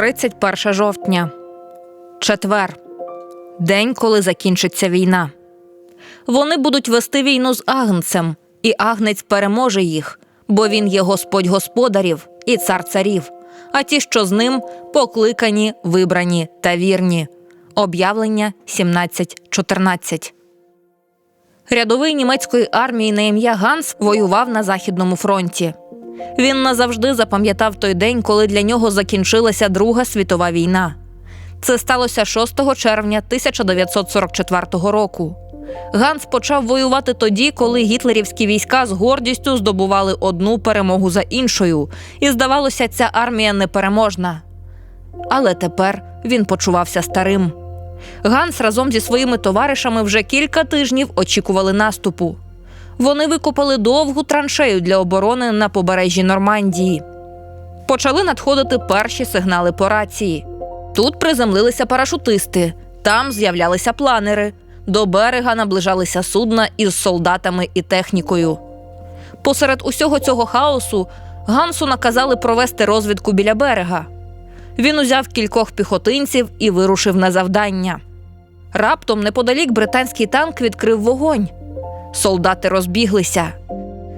31 жовтня. Четвер. День, коли закінчиться війна. Вони будуть вести війну з агнцем, і агнець переможе їх, бо він є Господь господарів і цар царів, а ті, що з ним, покликані, вибрані та вірні. Об'явлення 17.14. Рядовий німецької армії на ім'я Ганс воював на Західному фронті. Він назавжди запам'ятав той день, коли для нього закінчилася Друга світова війна. Це сталося 6 червня 1944 року. Ганс почав воювати тоді, коли гітлерівські війська з гордістю здобували одну перемогу за іншою, і здавалося, ця армія непереможна. Але тепер він почувався старим. Ганс разом зі своїми товаришами вже кілька тижнів очікували наступу. Вони викопали довгу траншею для оборони на побережжі Нормандії. Почали надходити перші сигнали по рації. Тут приземлилися парашутисти, там з'являлися планери. До берега наближалися судна із солдатами і технікою. Посеред усього цього хаосу Гансу наказали провести розвідку біля берега. Він узяв кількох піхотинців і вирушив на завдання. Раптом неподалік британський танк відкрив вогонь. Солдати розбіглися.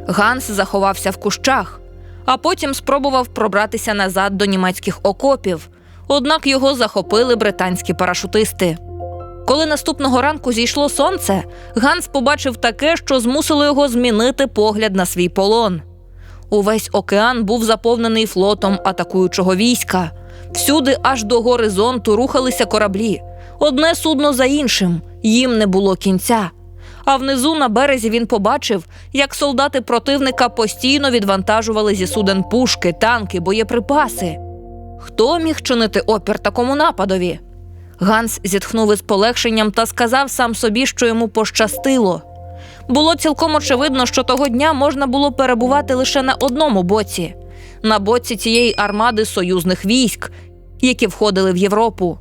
Ганс заховався в кущах, а потім спробував пробратися назад до німецьких окопів. Однак його захопили британські парашутисти. Коли наступного ранку зійшло сонце, Ганс побачив таке, що змусило його змінити погляд на свій полон. Увесь океан був заповнений флотом атакуючого війська. Всюди, аж до горизонту, рухалися кораблі. Одне судно за іншим, їм не було кінця. А внизу на березі він побачив, як солдати противника постійно відвантажували зі суден пушки, танки, боєприпаси. Хто міг чинити опір такому нападові? Ганс зітхнув із полегшенням та сказав сам собі, що йому пощастило. Було цілком очевидно, що того дня можна було перебувати лише на одному боці на боці цієї армади союзних військ, які входили в Європу.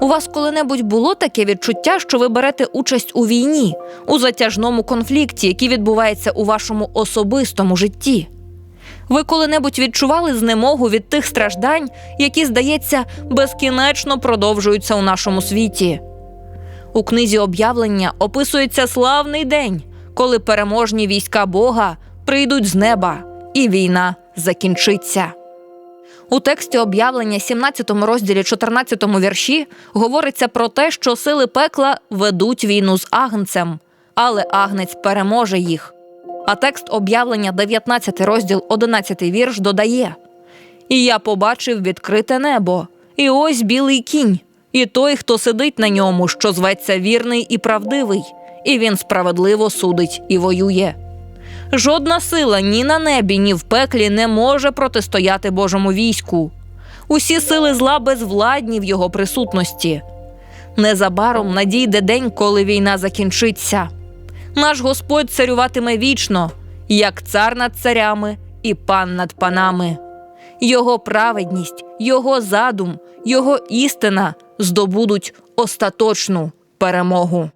У вас коли-небудь було таке відчуття, що ви берете участь у війні, у затяжному конфлікті, який відбувається у вашому особистому житті? Ви коли-небудь відчували знемогу від тих страждань, які, здається, безкінечно продовжуються у нашому світі? У книзі об'явлення описується славний день, коли переможні війська Бога прийдуть з неба, і війна закінчиться. У тексті об'явлення, 17 розділі 14 вірші, говориться про те, що сили пекла ведуть війну з агнцем, але агнець переможе їх. А текст об'явлення, 19 розділ, 11 вірш, додає: І я побачив відкрите небо, і ось білий кінь, і той, хто сидить на ньому, що зветься вірний і правдивий, і він справедливо судить і воює. Жодна сила ні на небі, ні в пеклі не може протистояти Божому війську. Усі сили зла безвладні в його присутності. Незабаром надійде день, коли війна закінчиться. Наш Господь царюватиме вічно, як цар над царями і пан над панами. Його праведність, його задум, його істина здобудуть остаточну перемогу.